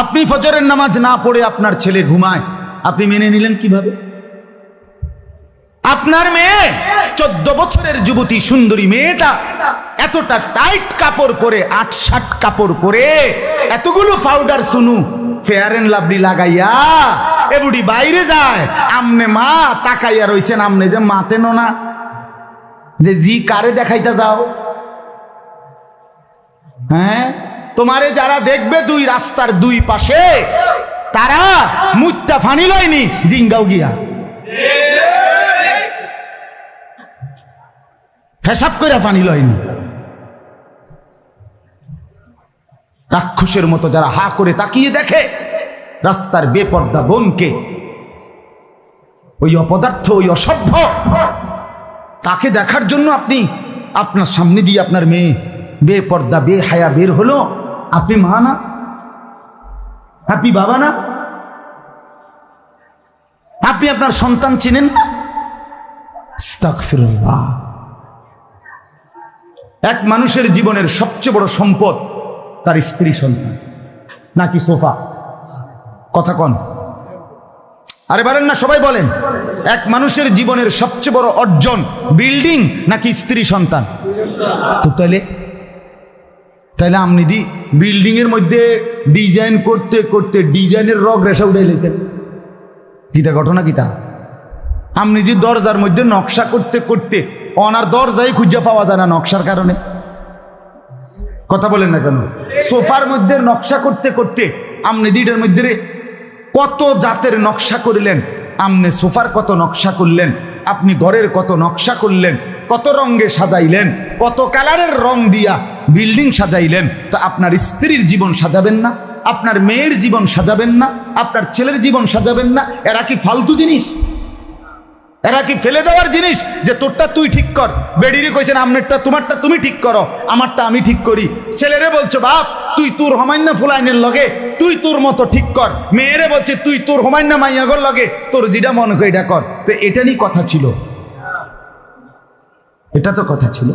আপনি ফজরের নামাজ না পড়ে আপনার ছেলে ঘুমায়, আপনি মেনে নিলেন কীভাবে? আপনার মেয়ে, চোদ্দ বছরের যুবতী সুন্দরী মেয়েটা, এতটা টাইট কাপড় পরে আট ষাট কাপড় পরে, এতগুলো powder Suno fair and lovely লাগাইয়া, এবুড়ি বাইরে যায়, আমনে মা তাকাইয়া রইছেন, আমনে যে মাতেন না। যে জি কারে দেখাইতে যাও? হ্যাঁ? তোমারে যারা দেখবে দুই রাস্তার দুই পাশে, তারা মুত্তা ফানি লয়নি, জিঙ্গাও গিয়া। ফেসাব করে ফানি লয়নি। রাক্ষসের মতো যারা হা করে তাকিয়ে দেখে, রাস্তার বেপর্দা বোনকে, ওই অপদার্থ, ওই অসভ্য, তাকে দেখার জন্য আপনি আপনার সামনে দিয়ে আপনার মেয়ে বেপর্দা বে হায়া বের হলো। আপনি মা না? আপনি বাবা না? আপনি আপনার সন্তান চিনেন না? এক মানুষের জীবনের সবচেয়ে বড় সম্পদ তার স্ত্রী সন্তান, নাকি সোফা? কথা কন। আরে বলেন না, সবাই বলেন। এক মানুষের জীবনের সবচেয়ে বড় অর্জন বিল্ডিং, নাকি স্ত্রী সন্তান? তো তাহলে তাহলে আপনি দি বিল্ডিং এর মধ্যে ডিজাইন করতে করতে ডিজাইনের রগ রেশা উঠে এলেছেন গীতা ঘটনা গীতা আপনি যে দরজার মধ্যে নকশা করতে করতে অনার দরজাই খুঁজে পাওয়া যায় না নকশার কারণে। কথা বলেন না কেন? সোফার মধ্যে নকশা করতে করতে আমনে দিটার মধ্যে কত জাতের নকশা করলেন? আমনে সোফার কত নকশা করলেন? আপনি ঘরের কত নকশা করলেন? কত রঙে সাজাইলেন, কত কালারের রং দিয়া বিল্ডিং সাজাইলেন, তা আপনার স্ত্রীর জীবন সাজাবেন না, আপনার মেয়ের জীবন সাজাবেন না, আপনার ছেলের জীবন সাজাবেন না, এরা কি ফালতু জিনিস? এরা কি ফেলে দেওয়ার জিনিস যে তোরটা তুই ঠিক কর? বেডিরে কইছেন, আমনেরটা, তোমারটা তুমি ঠিক করো, আমারটা আমি ঠিক করি। ছেলেরে বলছো, বাপ, তুই তোর হমান্য ফুলাইনের লগে, তুই তোর মতো ঠিক কর। মেয়েরে বলছে, তুই তোর হমান্য মাইয়াগর লগে, তোর যেটা মন করে কর। তো এটা নিয়ে কথা ছিল। এটা তো কথা ছিল।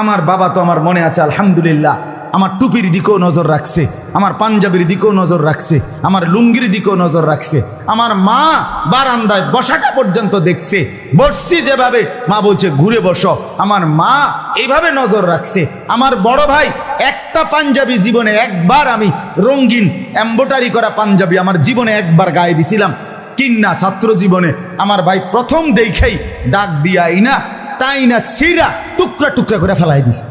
আমার বাবা তো আমার মনে আছে, আলহামদুলিল্লাহ, আমার টুপির দিকেও নজর রাখছে, আমার পাঞ্জাবির দিকেও নজর রাখছে, আমার লুঙ্গির দিকেও নজর রাখছে, আমার মা বারান্দায় বসাটা পর্যন্ত দেখছে, বসছি যেভাবে, মা বলছে, ঘুরে বসো। আমার মা এইভাবে নজর রাখছে, আমার বড় ভাই একটা পাঞ্জাবি জীবনে একবার আমি রঙিন এম্বোটারি করা পাঞ্জাবি আমার জীবনে একবার গায়ে দিছিলাম কিন্না ছাত্র জীবনে। আমার ভাই প্রথম দেখেই ডাক দিয়াই না, তাই না সিরা টুকরা টুকরা করে ফেলাই দিছে।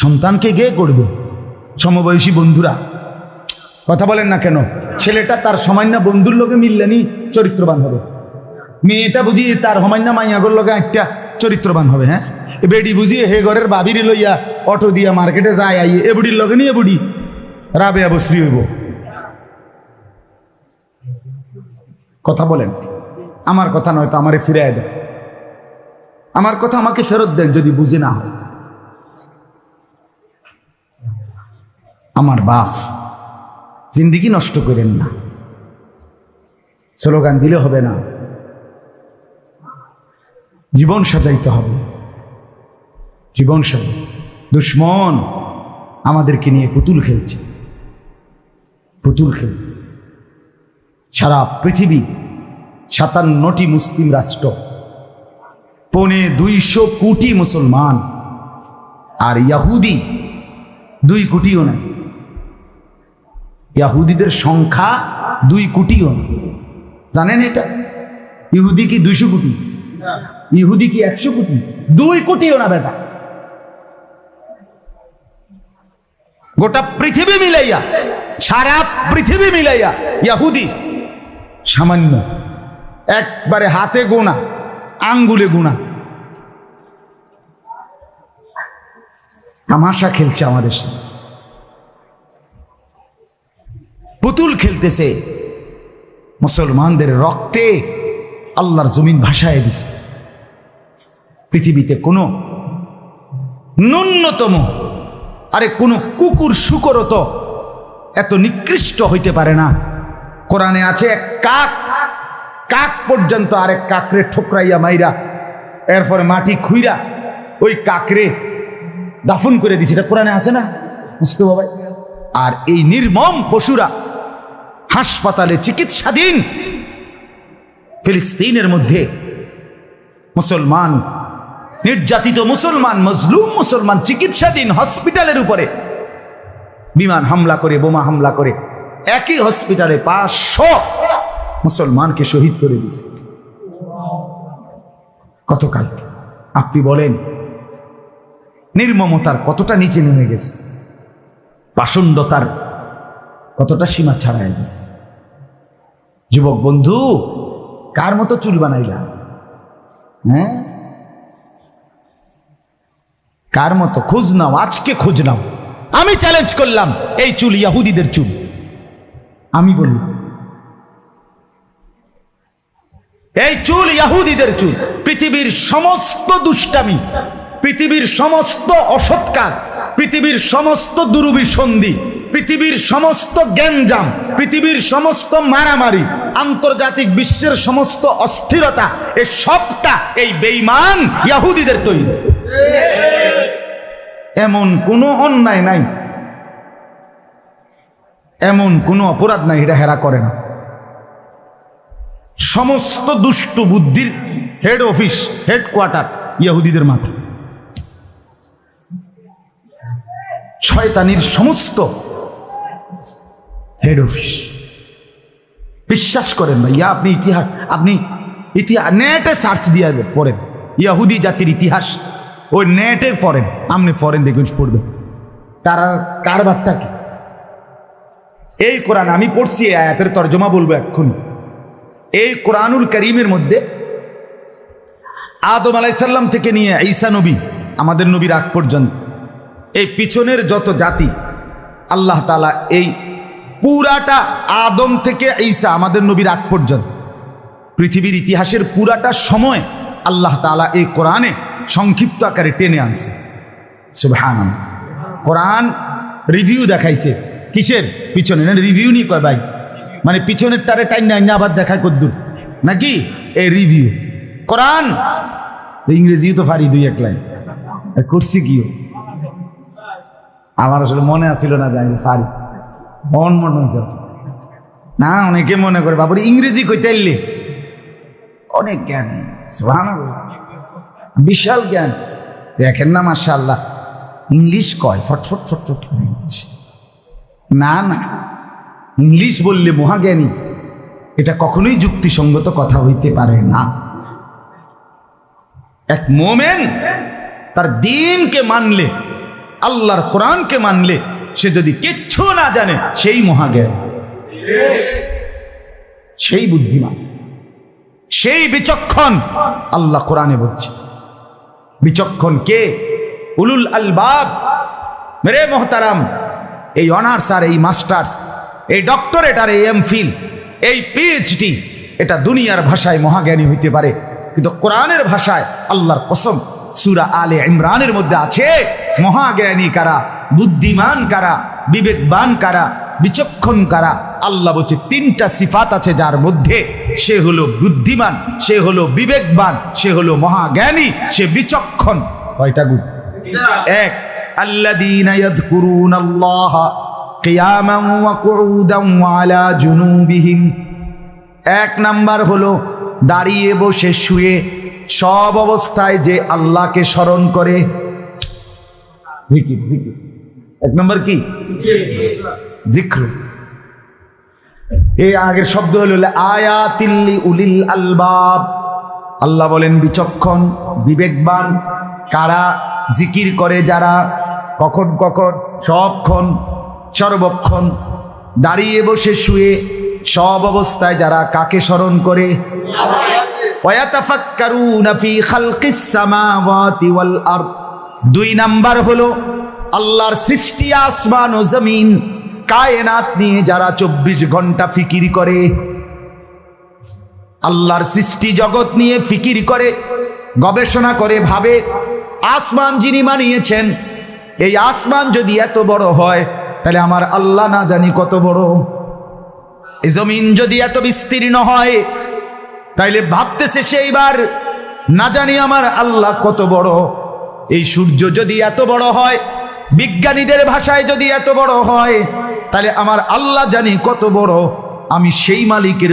সন্তানকে গে করবে? সমবয়সী বন্ধুরা, কথা বলেন না কেন? ছেলেটা তার সমান্য বন্ধুর লোকে মিললেনি, চরিত্রবান হবে। মেয়েটা বুঝি তার হমান্য মাইয়াগর লোকে একটা চরিত্রবান হবে হ্যাঁ? বেডি বুঝিয়ে হে ঘরের বাবিরি লইয়া অটো দিয়া মার্কেটে যায়, আইয়ে বুড়ির লগে নিয়ে বুড়ি? রাবে আবশ্রী হইব। কথা বলেন। আমার কথা নয়তো আমারে ফিরে দেন। আমার কথা আমাকে ফেরত দেন যদি বুঝে না হয়। আমার বাপ জিন্দিগি নষ্ট করেন না। স্লোগান দিলে হবে না। জীবন সাজাইতে হবে। জীবন সাজাই দুশ্মন আমাদেরকে নিয়ে পুতুল খেলছে। পুতুল খেলছে সারা পৃথিবী সাতান্নটি মুসলিম রাষ্ট্র, পৌনে দুইশো কোটি মুসলমান, আর ইয়াহুদি দুই কোটিও না ইয়াহুদিদের সংখ্যা দুই কোটিও না জানেন এটা? ইহুদি কি দুইশো কোটি? ইহুদি কি একশো কোটি? দুই কোটিও না বেটা। গোটা পৃথিবী মিলাইয়া, সারা পৃথিবী মিলাইয়া, ইয়াহুদি, সামান্য, একবারে হাতে গোনা, আঙ্গুলে গোনা। তামাশা খেলছে আমাদের সাথে। পুতুল খেলতেছে, মুসলমানদের রক্তে আল্লাহর জমিন ভাসায় দিছে। পৃথিবীতে কোনো ন্যূনতম আরে কোনো কুকুর শুকরও তো এত নিকৃষ্ট হইতে পারে না। কোরআনে আছে, এক কাক কাক পর্যন্ত আরেক কাকরে ঠোকরাইয়া মাইরা, এরপরে মাটি খুইরা ওই কাকরে দাফন করে দিছে। এটা কোরআনে আছে না? বুঝতে বাবাই আর এই নির্মম পশুরা হাসপাতালে চিকিৎসাধীন ফিলিস্তিনের মধ্যে মুসলমান নির্যাতিত মুসলমান, মজলুম মুসলমান চিকিৎসাধীন হসপিটালের উপরে বিমান হামলা করে, বোমা হামলা করে, একই হসপিটালে পাঁচশো মুসলমানকে শহীদ করে দিয়েছে। গতকাল আপনি বলেন, নির্মমতার কতটা নিচে নেমে গেছে? পাষণ্ডতার কতটা সীমা ছাড়াই গেছে? যুবক বন্ধু, কার মতো চুল বানাইলা? হ্যাঁ? কার মতো? খোঁজ নাও, আজকে খোঁজ নাও। আমি চ্যালেঞ্জ করলাম, এই চুল ইয়াহুদিদের চুল। আমি বললাম, এই চুল ইয়াহুদিদের চুল। পৃথিবীর সমস্ত দুষ্টামি, পৃথিবীর সমস্ত অসৎ কাজ, পৃথিবীর সমস্ত দুরুবিসন্ধি পৃথিবীর সমস্ত গ্যাঞ্জাম, পৃথিবীর সমস্ত মারামারি, আন্তর্জাতিক বিশ্বের সমস্ত অস্থিরতা এই সবটা এই বেইমান ইয়াহুদিদের তৈরি। এমন কোনো অন্যায় নাই। এমন কোনো অপরাধ নাই এটা হেরা করে না। সমস্ত দুষ্ট বুদ্ধির হেড অফিস হেডকোয়ার্টার ইয়াহুদিদের মাথা শয়তানির সমস্ত হেড অফিস বিশ্বাস করেন না ইয়া আপনি ইতিহাস আপনি ইতিহাস নেটে সার্চ দিয়ে পড়েন। ইয়াহুদি জাতির ইতিহাস। ওই নেটে ফরেন আপনি ফরেন দেখবেন পড়বেন তারা কারবারটা কি? এই কোরআন আমি পড়ছি আয়াতের তর্জমা বলব এক্ষুনি। এই কোরআনুল করিমের মধ্যে আদম আলাইসাল্লাম থেকে নিয়ে ঈসা নবী, আমাদের নবীর আগ পর্যন্ত, এই পিছনের যত জাতি, আল্লাহ তালা এই পুরাটা আদম থেকে ঈসা আমাদের নবীর আগ পর্যন্ত, পৃথিবীর ইতিহাসের পুরাটা সময় আল্লাহ তালা এই কোরআনে সংক্ষিপ্ত আকারে টেনে আনছে। সুবহান কোরআন রিভিউ দেখাইছে। কিসের? পিছনে। না রিভিউ নি কয় ভাই? মানে পিছনের তারে টাইম নাই, না আবার দেখায় কদ্দুর। নাকি? এই রিভিউ কোরআন? ইংরেজিও তো পারি দুই এক লাইন। করছি কিও আমার আসলে মনে আছিল না জানি সারি মন মনে হয়েছে। না, অনেকে মনে করে, বাবুর ইংরেজি কইতে অনেক জ্ঞান। বিশাল জ্ঞান। দেখেন না, মাশাআল্লাহ। ইংলিশ কয়? ফটফট ফটফট করে ইংলিশ। না না। ইংলিশ বললে মহাজ্ঞানী। এটা কখনোই যুক্তিসঙ্গত কথা হইতে পারে না। এক মোমেন তার দিনকে মানলে, আল্লাহর কোরআনকে মানলে, সে যদি কিচ্ছু না জানে, সেই মহাজ্ঞান। সেই বুদ্ধিমান। সেই বিচক্ষণ আল্লাহ কোরআনে বলছে। বিচক্ষণ কে? উলুল আলবাব। মেরে মোহতারাম, এই অনার্স আর এই মাস্টার্স এই ডক্টরেট আর এই এমফিল এই পিএইচডি এটা দুনিয়ার ভাষায় মহাজ্ঞানী হইতে পারে। কিন্তু কোরআনের ভাষায় আল্লাহর কসম, সুরা আলে ইমরানের মধ্যে আছে মহাজ্ঞানী কারা, বুদ্ধিমান কারা, বিবেকবান কারা বিচক্ষণ কারা আল্লাহ বলছে তিনটা সিফাত আছে যার মধ্যে সে হলো বুদ্ধিমান সে হলো বিবেকবান সে হলো মহাজ্ঞানী সে বিচক্ষণ কয়টা গুণ এক الذين يذكرون الله قياما وقعودا وعلى جنوبهم এক নাম্বার হলো দাঁড়িয়ে বসে শুয়ে সব অবস্থায় যে আল্লাহকে স্মরণ করে জিকির জিকির এক নম্বর কি জিক্র। এই আগের শব্দ হল আয়াতিল্লি উলিল আলবাব। আল্লাহ বলেন, বিচক্ষণ, বিবেকবান, কারা জিকির করে যারা কখন কখন, সবক্ষণ, সর্বক্ষণ, দাঁড়িয়ে বসে শুয়ে, সব অবস্থায় যারা কাকে স্মরণ করে? দুই নাম্বার হলো, আল্লাহর সৃষ্টি আসমান ও জমিন। কায়নাত নিয়ে যারা চব্বিশ ঘণ্টা ফিকির করে, আল্লাহর সৃষ্টি জগৎ নিয়ে ফিকির করে, গবেষণা করে, ভাবে, আসমান যিনি মানিয়েছেন, এই আসমান যদি এত বড় হয়, তাহলে আমার আল্লাহ না জানি কত বড়। এই জমিন যদি এত বিস্তীর্ণ হয়, তাইলে ভাবতেছে সেইবার না জানি আমার আল্লাহ কত বড়। এই সূর্য যদি এত বড় হয় বিজ্ঞানীদের ভাষায় যদি এত বড় হয়, তাহলে আমার আল্লাহ জানি কত বড়। আমি সেই মালিকের